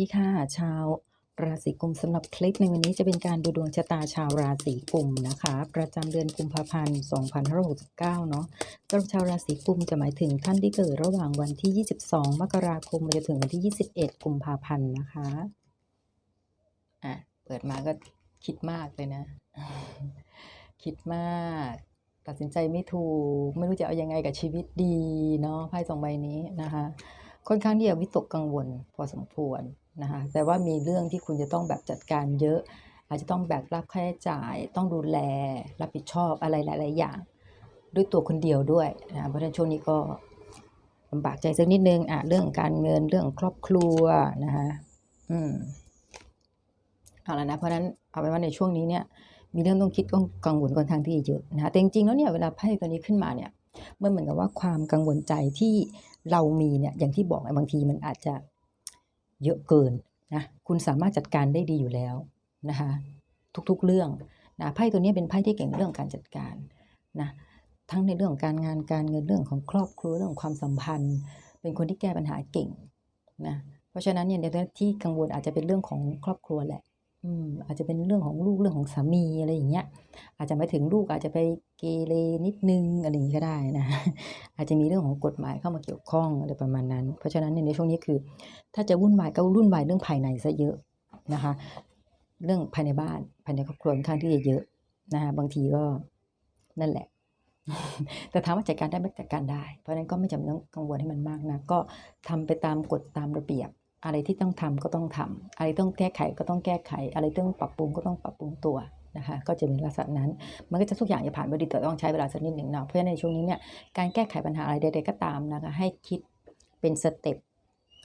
ดีค่ะ ชาวราศีกุมสำหรับคลิปในวันนี้จะเป็นการดูดวงชะตาชาวราศีกุมนะคะ ประจำเดือนกุมภาพันธ์ 2569 เนาะสำหรับชาวราศีกุมจะหมายถึงท่านที่เกิดระหว่างวันที่ 22 มกราคมไปจนถึงวันที่ 21 กุมภาพันธ์นะคะอะเปิดมาก็คิดมากเลยนะ คิดมาก ตัดสินใจไม่ถูก ไม่รู้จะเอายังไงกับชีวิตดีเนาะไพ่สองใบนี้นะคะค่อนข้างที่จะวิตกกังวล พอสมควร นะคะแต่ว่ามีเรื่องที่คุณจะต้องแบบจัดการเยอะ อาจจะต้องแบกรับค่าใช้จ่าย ต้องดูแลรับผิดชอบอะไรหลาย ๆ อย่าง ด้วยตัวคนเดียวด้วยนะเพราะฉะนั้นช่วงนี้ก็ลำบากใจสักนิดนึงอะเรื่องการเงินเรื่องครอบครัวนะคะอืมเอาละนะเพราะนั้นเอาไว้ว่าในช่วงนี้เนี่ย มีเรื่องต้องคิดต้องกังวลค่อนข้างที่เยอะนะคะแต่จริงๆแล้วเนี่ยเวลาไพ่ตัวนี้ขึ้นมาเนี่ยมันเหมือนกับว่าความกังวลใจที่เรามีเนี่ยอย่างที่บอกบางทีมันอาจจะ เยอะเกินนะคุณสามารถจัดการได้ดีอยู่แล้วนะคะทุกๆเรื่องนะไพ่ตัวนี้เป็นไพ่ที่เก่งเรื่องการจัดการนะทั้งในเรื่องของการงานการเงินเรื่องของครอบครัวเรื่องของความสัมพันธ์ เป็นคนที่แก้ปัญหาเก่งนะเพราะฉะนั้นเนี่ยในเรื่องที่กังวลอาจจะเป็นเรื่องของครอบครัวแหละ อืมอาจจะเป็นเรื่องของลูกเรื่องของสามีอะไรอย่างเงี้ย อาจจะไม่ถึงลูกอาจจะไปเกเรนิดนึงอะไรอย่างงี้ก็ได้นะ อาจจะมีเรื่องของกฎหมายเข้ามาเกี่ยวข้องอะไรประมาณนั้น เพราะฉะนั้นในช่วงนี้คือ ถ้าจะวุ่นวายก็วุ่นวายเรื่องภายในซะเยอะนะคะ เรื่องภายในบ้านภายในครอบครัวค่อนข้างที่จะเยอะนะคะบางทีก็นั่นแหละ แต่ถามว่าจัดการได้ไหมจัดการได้ เพราะฉะนั้นก็ไม่จำเป็นต้องกังวลให้มันมากนะก็ทำไปตามกฎตามระเบียบ อะไรที่ต้องทำก็ต้องทำอะไรต้องแก้ไขก็ต้องแก้ไข อะไรต้องปรับปรุงก็ต้องปรับปรุงตัวนะคะก็จะเป็นลักษณะนั้น มันก็จะทุกอย่างจะผ่านไปดีแต่ต้องใช้เวลาสักนิดหนึ่งเนาะเพราะฉะนั้นในช่วงนี้เนี่ยการแก้ไขปัญหาอะไรใดๆก็ตามนะคะให้คิดเป็นสเต็ป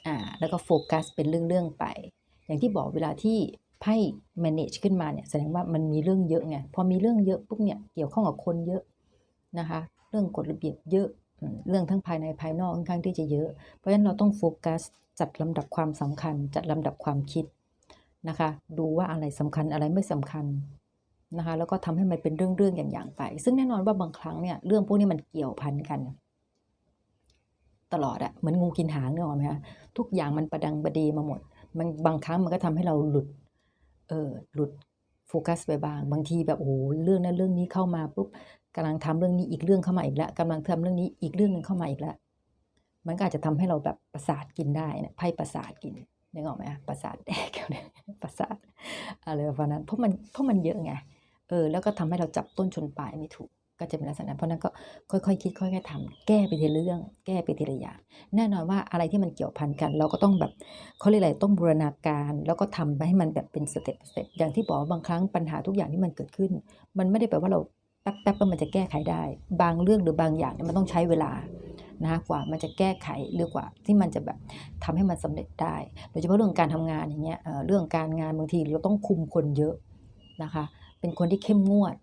อ่าแล้วก็โฟกัสเป็นเรื่องๆไป อย่างที่บอกเวลาที่ไพ่ manage ขึ้นมาเนี่ยแสดงว่ามันมีเรื่องเยอะไงพอมีเรื่องเยอะปุ๊บเนี่ยเกี่ยวข้องกับคนเยอะนะคะ เรื่องกฎระเบียบเยอะ เรื่องทั้งภายในภายนอกค่อนข้างที่จะเยอะ เพราะฉะนั้นเราต้องโฟกัสจัดลำดับความสำคัญ จัดลำดับความคิดนะคะ ดูว่าอะไรสำคัญอะไรไม่สำคัญนะคะ แล้วก็ทำให้มันเป็นเรื่องๆอย่างๆไป ซึ่งแน่นอนว่าบางครั้งเนี่ยเรื่องพวกนี้มันเกี่ยวพันกัน ตลอดอะเหมือนงูกินหางเนกอไหมคะทุกอย่างมันประดังประเดมาหมด มันบางครั้งมันก็ทำให้เราหลุดเออหลุดโฟกัสไปบาง บางทีแบบโอ้โหเรื่องนั้นเรื่องนี้เข้ามาปุ๊บ กำลังทำเรื่องนี้อีกเรื่องเข้ามาอีกแล้วกำลังทำเรื่องนี้อีกเรื่องหนึ่งเข้ามาอีกแล้วมันก็อาจจะทำให้เราแบบประสาทกินได้นะไพ่ประสาทกินนึกออกไหมคะประสาทแดกเนี่ยประสาทอะไรประมาณนั้นเพราะมันเพราะมันเยอะไงเออแล้วก็ทำให้เราจับต้นชนปลายไม่ถูกก็จะเป็นลักษณะเพราะนั้นก็ค่อยๆคิดค่อยๆทำแก้ไปทีละเรื่อง แก้ไปทีละอย่างแน่นอนว่าอะไรที่มันเกี่ยวพันกัน เราก็ต้องแบบเขาเรียกอะไรต้องบูรณาการ แล้วก็ทำไปให้มันแบบเป็นสเต็ปสเต็ปอย่างที่บอกบางครั้งปัญหาทุกอย่างที่มันเกิดขึ้น มันไม่ได้แปลว่าเรา แป๊บๆแล้วมันจะแก้ไขได้ บางเรื่องหรือบางอย่างเนี่ยมันต้องใช้เวลานะคะกว่ามันจะแก้ไขหรือกว่าที่มันจะแบบทำให้มันสำเร็จได้ โดยเฉพาะเรื่องการทำงานอย่างเงี้ยเรื่องการงานบางทีเราต้องคุมคนเยอะนะคะ เป็นคนที่เข้มงวด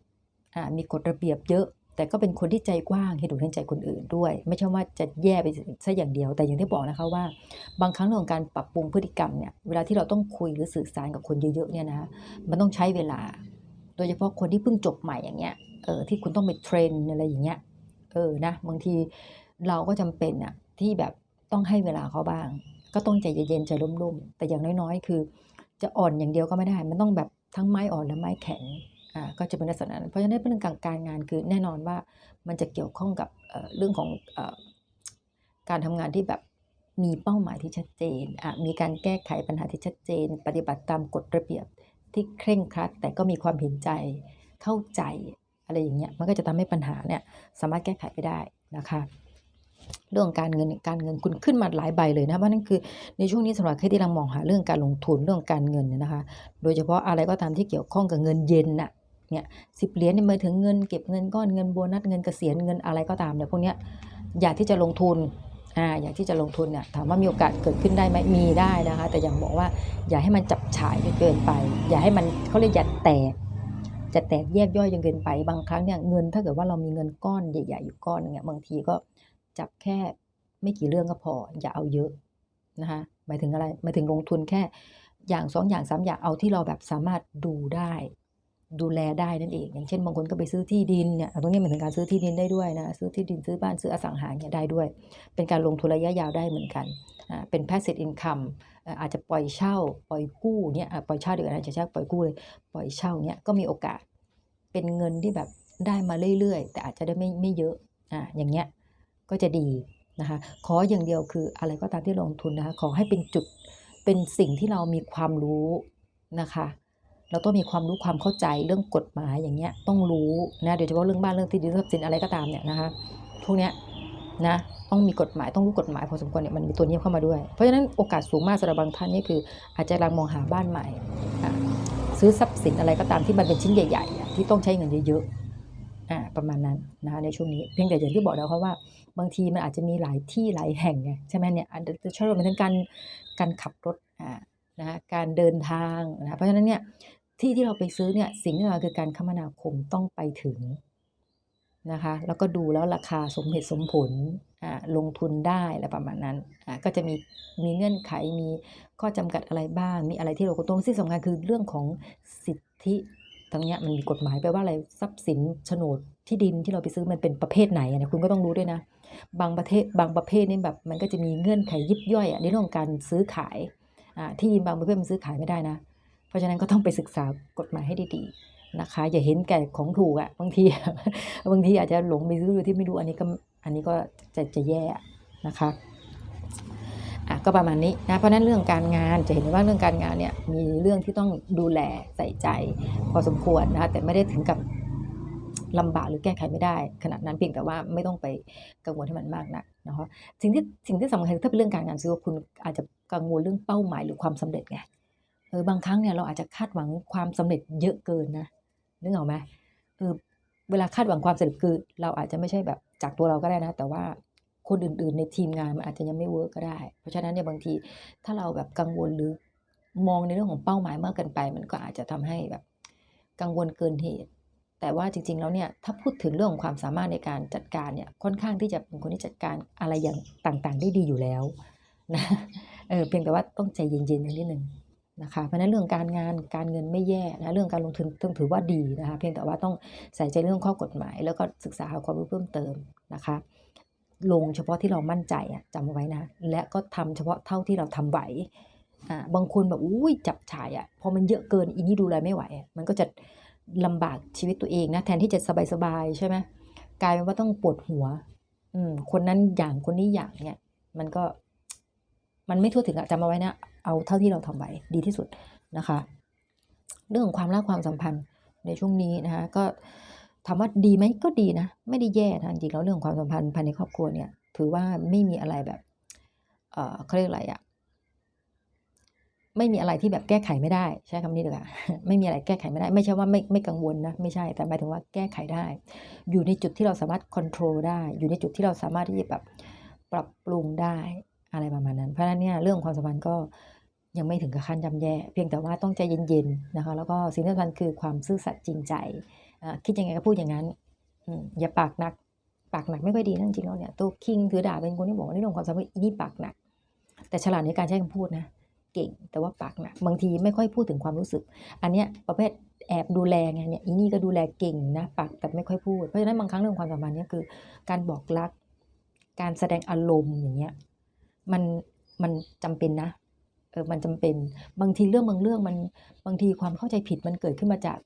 มีกฎระเบียบเยอะ แต่ก็เป็นคนที่ใจกว้างให้ดูเห็นใจคนอื่นด้วย ไม่ใช่ว่าจะแย่ไปซะอย่างเดียว แต่อย่างที่บอกนะคะว่า บางครั้งเรื่องของการปรับปรุงพฤติกรรมเนี่ยเวลาที่เราต้องคุยหรือสื่อสารกับคนเยอะๆเนี่ยนะคะมันต้องใช้เวลา โดยเฉพาะคนที่เพิ่งจบใหม่อย่างเงี้ย เออที่คุณต้องไปเทรนอะไรอย่างเงี้ยเออนะบางทีเราก็จำเป็นอะที่แบบต้องให้เวลาเขาบ้าง ก็ต้องใจเย็นๆใจร่มๆแต่อย่างน้อยๆ คือ จะอ่อนอย่างเดียวก็ไม่ได้ มันต้องแบบทั้งไม้อ่อนและไม้แข็งอ่าก็จะเป็นลักษณะนั้นเพราะฉะนั้นเรื่องการงานคือแน่นอนว่ามันจะเกี่ยวข้องกับเรื่องของอการทำงานที่แบบมีเป้าหมายที่ชัดเจนอะมีการแก้ไขปัญหาที่ชัดเจน ปฏิบัติตามกฎระเบียบที่เคร่งครัด แต่ก็มีความเห็นใจเข้าใจ อะไรอย่างเงี้ยมันก็จะทำให้ปัญหาเนี่ยสามารถแก้ไขไปได้นะคะ เรื่องการเงินการเงินคุณขึ้นมาหลายใบเลยนะเพราะนั่นคือในช่วงนี้สำหรับใครที่กำลังมองหาเรื่องการลงทุนเรื่องการเงินเนี่ยนะคะ โดยเฉพาะอะไรก็ตามที่เกี่ยวข้องกับเงินเย็นน่ะเนี่ยสิบเหรียญเนี่ยมาถึงเงินเก็บเงินก้อนเงินโบนัสเงินเกษียณเงินอะไรก็ตามเนี่ยพวกเนี้ยอยากที่จะลงทุนอ่าอยากที่จะลงทุนเนี่ยถามว่ามีโอกาสเกิดขึ้นได้ไหมมีได้นะคะ แต่อย่างบอกว่าอย่าให้มันจับฉายจนเกินไป อย่าให้มันเขาเรียกอย่าแตก จะแตกแยกย่อยจนเกินไปบางครั้งเนี่ยเงิน ถ้าเกิดว่าเรามีเงินก้อนใหญ่ๆอยู่ก้อนนึงเนี่ยบางทีก็จับแค่ไม่กี่เรื่องก็พออย่าเอาเยอะนะคะหมายถึงอะไรหมายถึงลงทุนแค่อย่างสองอย่างสามอย่างเอาที่เราแบบสามารถดูได้ ดูแลได้นั่นเอง อย่างเช่นบางคนก็ไปซื้อที่ดินเนี่ยตรงนี้หมายถึงการซื้อที่ดินได้ด้วยนะซื้อที่ดินซื้อบ้านซื้ออสังหาเนี่ยได้ด้วย เป็นการลงทุนระยะยาวได้เหมือนกันอ่าเป็น passive income อาจจะปล่อยเช่า ปล่อยกู้เนี่ยปล่อยเช่าดีกว่านะจะใช้ปล่อยกู้เลยปล่อยเช่าเนี่ยก็มีโอกาสเป็นเงินที่แบบได้มาเรื่อยๆ แต่อาจจะได้ไม่ไม่เยอะอ่าอย่างเงี้ยก็จะดีนะคะขออย่างเดียวคืออะไรก็ตามที่ลงทุนนะคะขอให้เป็นจุดเป็นสิ่งที่เรามีความรู้นะคะเราต้องมีความรู้ความเข้าใจเรื่องกฎหมายอย่างเงี้ยต้องรู้นะโดยเฉพาะเรื่องบ้านเรื่องที่ดินทรัพย์สินอะไรก็ตามเนี่ยนะคะพวกเนี้ย นะต้องมีกฎหมายต้องรู้กฎหมายพอสมควรเนี่ยมันมีตัวนี้เข้ามาด้วย เพราะฉะนั้นโอกาสสูงมากสำหรับบางท่านนี่คือ อาจจะกำลังมองหาบ้านใหม่ ซื้อทรัพย์สินอะไรก็ตามที่มันเป็นชิ้นใหญ่ๆอ่ที่ต้องใช้เงินเยอะๆประมาณนั้นนะคะในช่วงนี้เพียงแต่อย่างที่บอกแล้วเพราะว่าบางทีมันอาจจะมีหลายที่หลายแห่งไงใช่ไหมเนี่ยอาจจะใช้รวมไปถึงการการขับรถนะคะการเดินทางนะเพราะฉะนั้นเนี่ยที่ที่เราไปซื้อเนี่ยสิ่งที่เราคือการคมนาคมต้องไปถึง นะคะ แล้วก็ดูแล้วราคาสมเหตุสมผลอ่าลงทุนได้อะไรประมาณนั้นอ่าก็จะมีมีเงื่อนไขมีข้อจำกัดอะไรบ้าง มีอะไรที่เราก็ต้องที่สำคัญคือเรื่องของสิทธิตรงนี้มันมีกฎหมายแปลว่าอะไรทรัพย์สินโฉนดที่ดินที่เราไปซื้อมันเป็นประเภทไหนอะเนี่ยคุณก็ต้องรู้ด้วยนะ บางประเทศบางประเภทนี่แบบมันก็จะมีเงื่อนไขยิบย่อยอะในเรื่องของการซื้อขายอ่าที่ดินบางประเภทมันซื้อขายไม่ได้นะ เพราะฉะนั้นก็ต้องไปศึกษากฎหมายให้ดีๆ นะคะ อย่าเห็นแก่ของถูกอะบางทีบางทีอาจจะหลงไปซื้อโดยที่ไม่รู้อันนี้ก็อันนี้ก็จะจะแย่นะคะอะก็ประมาณนี้นะเพราะนั้นเรื่องการงานจะเห็นว่าเรื่องการงานเนี่ยมีเรื่องที่ต้องดูแลใส่ใจ พอสมควรนะคะแต่ไม่ได้ถึงกับลำบากหรือแก้ไขไม่ได้ ขนาดนั้นเพียงแต่ว่าไม่ต้องไปกังวลให้มันมากนักนะคะสิ่งที่สิ่งที่สำคัญถ้าเป็นเรื่องการงานซื้อว่าคุณอาจจะกังวลเรื่องเป้าหมายหรือความสำเร็จไงเออบางครั้งเนี่ยเราอาจจะคาดหวังความสำเร็จเยอะเกินนะ นึกออกไหมเออเวลาคาดหวังความสำเร็จคือ เราอาจจะไม่ใช่แบบจากตัวเราก็ได้นะ แต่ว่าคนอื่น ๆ ในทีมงานมันอาจจะยังไม่เวิร์กก็ได้ เพราะฉะนั้นเนี่ยบางทีถ้าเราแบบกังวลหรือมองในเรื่องของเป้าหมายมากเกินไป มันก็อาจจะทำให้แบบกังวลเกินเหตุ แต่ว่าจริง ๆ แล้วเนี่ยถ้าพูดถึงเรื่องของความสามารถในการจัดการเนี่ยค่อนข้างที่จะเป็นคนที่จัดการอะไรอย่างต่างๆ ได้ดีอยู่แล้วนะเออเพียงแต่ว่าต้องใจเย็นๆนิดนึง นะคะเพราะนั้นเรื่องการงานการเงินไม่แย่นะเรื่องการลงทุนต้องถือว่าดีนะคะเพียงแต่ว่าต้องใส่ใจเรื่องข้อกฎหมาย แล้วก็ศึกษาหาความรู้เพิ่มเติมนะคะ ลงเฉพาะที่เรามั่นใจอะจำเอาไว้นะ และก็ทำเฉพาะเท่าที่เราทำไหวอ่าบางคนแบบอุ้ยจับฉายอะพอมันเยอะเกินอีนี่ดูแลไม่ไหว มันก็จะลำบากชีวิตตัวเองนะแทนที่จะสบายๆใช่ไหมกลายเป็นว่าต้องปวดหัว อืมคนนั้นอย่างคนนี้อย่างเนี่ย มันก็มันไม่ทั่วถึงอะจำเอาไว้นะ เอาเท่าที่เราทำไหวดีที่สุดนะคะ เรื่องของความรักความสัมพันธ์ในช่วงนี้นะคะก็ถามว่าดีไหมก็ดีนะ ไม่ได้แย่นะจริงๆแล้วเรื่องความสัมพันธ์ภายในครอบครัวเนี่ย ถือว่าไม่มีอะไรแบบเออเขาเรียกอะไรอะไม่มีอะไรที่แบบแก้ไขไม่ได้ ใช้คำนี้ดีกว่าไม่มีอะไรแก้ไขไม่ได้ ไม่ใช่ว่าไม่ไม่กังวลนะไม่ใช่แต่หมายถึงว่าแก้ไขได้ อยู่ในจุดที่เราสามารถควบคุมได้ อยู่ในจุดที่เราสามารถที่จะแบบปรับปรุงได้อะไรประมาณนั้น เพราะฉะนั้นเนี่ยเรื่องความสัมพันธ์ก็ ยังไม่ถึงกับขั้นย่ำแย่ เพียงแต่ว่าต้องใจเย็นๆนะคะ แล้วก็สิ่งที่สำคัญคือความซื่อสัตย์จริงใจ คิดยังไงก็พูดอย่างนั้นอย่าปากหนัก ปากหนักไม่ค่อยดีนะจริงๆแล้วเนี่ยตัวคิงถือดาเป็นคนที่บอกว่านเรื่องความสัมพันธ์อีนี่ปากหนัก แต่ฉลาดในการใช้คำพูดนะเก่ง แต่ว่าปากหนักบางทีไม่ค่อยพูดถึงความรู้สึก อันเนี้ยประเภทแอบดูแลไงเนี่ยอีนี่ก็ดูแลเก่งนะปากแต่ไม่ค่อยพูดเพราะฉะนั้นบางครั้งเรื่องความสัมพันธ์เนี่ยคือ การบอกรัก การแสดงอารมณ์อย่างเงี้ยมันมันจำเป็นนะ เออมันจำเป็นบางทีเรื่องบางเรื่องมันบางทีความเข้าใจผิดมันเกิดขึ้นมาจาก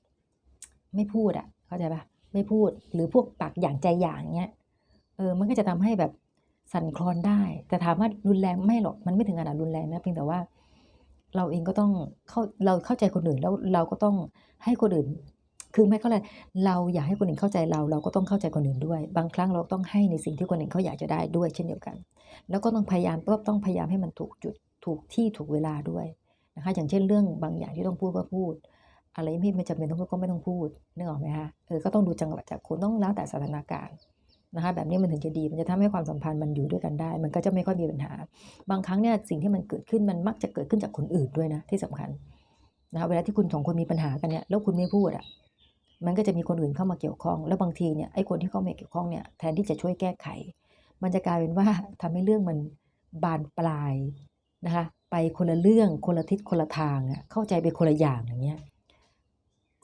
ไม่พูดอะเข้าใจปะไม่พูดหรือพวกปากอย่างใจอย่างเงี้ยเออมันก็จะทำให้แบบสั่นคลอนได้ แต่ถามว่ารุนแรงไม่หรอกมันไม่ถึงขนาดรุนแรงนะเพียงแต่ว่า เราเองก็ต้องเข้าเราเข้าใจคนอื่นแล้วเราก็ต้องให้คนอื่น คือไม่เข้าใจเราอยากให้คนอื่นเข้าใจเรา เราก็ต้องเข้าใจคนอื่นด้วย บางครั้งเราต้องให้ในสิ่งที่คนอื่นเขาอยากจะได้ด้วยเช่นเดียวกัน แล้วก็ต้องพยายามก็ต้องพยายามให้มันถูกจุด ถูกที่ถูกเวลาด้วยนะคะอย่างเช่นเรื่องบางอย่างที่ต้องพูดก็พูด อะไรที่ไม่จำเป็นต้องพูดก็ไม่ต้องพูดนึกออกไหมคะเออก็ต้องดูจังหวะจากคนต้องแล้วแต่สถานการณ์นะคะแบบนี้มันถึงจะดีมันจะทำให้ความสัมพันธ์มันอยู่ด้วยกันได้ มันก็จะไม่ค่อยมีปัญหา บางครั้งเนี่ยสิ่งที่มันเกิดขึ้นมันมักจะเกิดขึ้นจากคนอื่นด้วยนะที่สำคัญนะคะเวลาที่คุณสองคนมีปัญหากันเนี่ยแล้วคุณไม่พูดอะมันก็จะมีคนอื่นเข้ามาเกี่ยวข้อง แล้วบางทีเนี่ยไอ้คนที่เข้ามาเกี่ยวข้องเนี่ยแทนที่จะช่วยแก้ไข มันจะกลายเป็นว่าทำให้เรื่องมันบานปลาย นะคะไปคนละเรื่องคนละทิศคนละทางอะเข้าใจไปคนละอย่างอย่างเงี้ย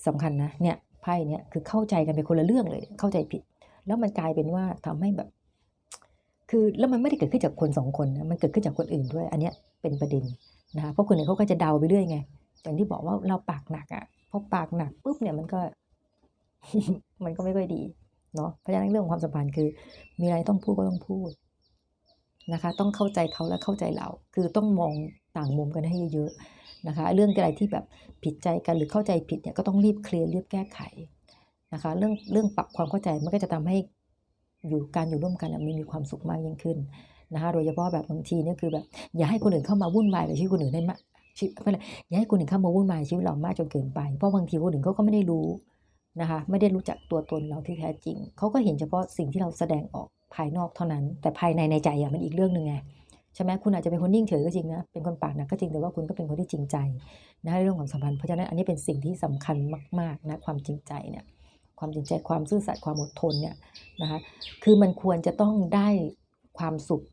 สำคัญนะเนี่ยไพ่เนี่ยคือเข้าใจกันเป็นคนละเรื่องเลย เข้าใจผิด แล้วมันกลายเป็นว่าทำให้แบบ คือแล้วมันไม่ได้เกิดขึ้นจากคนสองคนนะมันเกิดขึ้นจากคนอื่นด้วย อันเนี้ยเป็นประเด็นนะคะเพราะคนอื่นเขาก็จะเดาไปเรื่อยไงอย่างที่บอกว่าเราปากหนักอะ่ะพอปากหนักปุ๊บเนี่ยมันก็ มันก็ไม่ค่อยดีเนาะเพราะฉะนั้นเรื่องของความสัมพันธ์คือ มีอะไรต้องพูดก็ต้องพูด นะคะ ต้องเข้าใจเขาและเข้าใจเรา คือต้องมองต่างมุมกันให้เยอะๆนะคะ เรื่องอะไรที่แบบผิดใจกันหรือเข้าใจผิดเนี่ยก็ต้องรีบเคลียร์รีบแก้ไขนะคะ เรื่องเรื่องปรับความเข้าใจมันก็จะทำให้อยู่การอยู่ร่วมกันมันมีความสุขมากยิ่งขึ้นนะคะ โดยเฉพาะแบบบางทีเนี่ยคือแบบอย่าให้คนอื่นเข้ามาวุ่นวายกับชีวิตคนอื่นได้มากชีวิตไม่เป็นไรอย่าให้คนอื่นเข้ามาวุ่นวายชีวิตเรามากจนเกินไป เพราะบางทีคนอื่นเขาก็ไม่ได้รู้นะคะ ไม่ได้รู้จักตัวตนเราที่แท้จริง เขาก็เห็นเฉพาะสิ่งที่เราแสดงออก ภายนอกเท่านั้น แต่ภายในในใจอะมันอีกเรื่องหนึ่งไงใช่ไหมคุณอาจจะเป็นคนนิ่งเฉยก็จริงนะเป็นคนปากหนักก็จริงแต่ว่าคุณก็เป็นคนที่จริงใจนะเรื่องความสัมพันธ์เพราะฉะนั้นอันนี้เป็นสิ่งที่สำคัญมากๆนะความจริงใจเนี่ยความจริงใจความซื่อสัตย์ความอดทนเนี่ยนะคะคือมันควรจะต้องได้ความสุข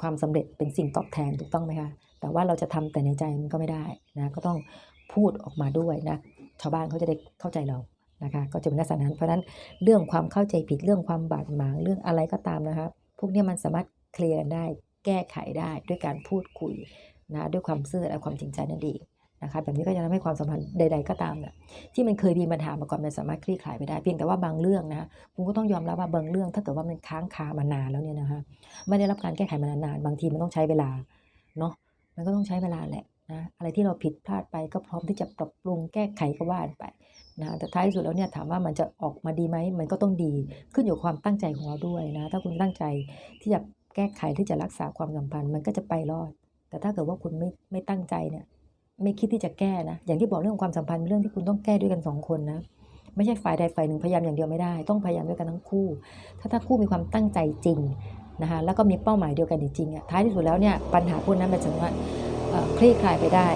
ความสำเร็จเป็นสิ่งตอบแทนถูกต้องไหมคะแต่ว่าเราจะทำแต่ในใจมันก็ไม่ได้นะก็ต้องพูดออกมาด้วยนะชาวบ้านเขาจะได้เข้าใจเรา นะคะก็จะเป็นลักษณะนั้นเพราะนั้นเรื่องความเข้าใจผิดเรื่องความบาดหมางเรื่องอะไรก็ตามนะคะพวกนี้มันสามารถเคลียร์ได้แก้ไขได้ด้วยการพูดคุยนะด้วยความซื่อและความจริงใจนั่นเองนะคะแบบนี้ก็จะทำให้ความสัมพันธ์ใด ๆ ก็ตามเนี่ยที่มันเคยมีปัญหามาก่อนมันสามารถคลี่คลายไปได้ เพียงแต่ว่าบางเรื่องนะคุณก็ต้องยอมรับว่าบางเรื่อง ถ้าเกิดว่ามันค้างคามานานแล้วเนี่ยนะคะไม่ได้รับการแก้ไขมานานๆบางทีมันต้องใช้เวลาเนาะมันก็ต้องใช้เวลาแหละ นะอะไรที่เราผิดพลาดไปก็พร้อมที่จะปรับปรุงแก้ไขก็ว่านไปนะแต่ท้ายที่สุดแล้วเนี่ยถามว่ามันจะออกมาดีไหมมันก็ต้องดีขึ้นอยู่ความตั้งใจของเราด้วยนะถ้าคุณตั้งใจที่จะแก้ไขที่จะรักษาความสัมพันธ์มันก็จะไปรอด แต่ถ้าเกิดว่าคุณไม่ไม่ตั้งใจเนี่ยไม่คิดที่จะแก้นะอย่างที่บอกเรื่องของความสัมพันธ์เป็นเรื่องที่คุณต้องแก้ด้วยกันสองคนนะไม่ใช่ฝ่ายใดฝ่ายหนึ่งพยายามอย่างเดียวไม่ได้ ต้องพยายามด้วยกันทั้งคู่ ถ้าถ้าคู่มีความตั้งใจจริงนะคะแล้วก็มีเป้าหมายเดียวกันจริงๆอะท้ายที่สุดแล้วเนี่ยปัญหาพวกนั้นมันจะว่า คลี่คลายไปได้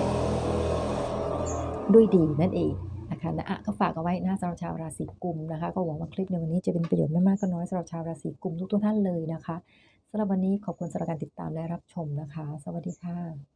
ด้วยดีนั่นเองนะคะนะอะก็ฝากเอาไว้นะสำหรับชาวราศีกุมนะคะ ก็หวังว่าคลิปในวันนี้จะเป็นประโยชน์ไม่มากก็น้อยสำหรับชาวราศีกุมทุกท่านเลยนะคะสำหรับวันนี้ขอบคุณสำหรับการติดตามและรับชมนะคะ สวัสดีค่ะ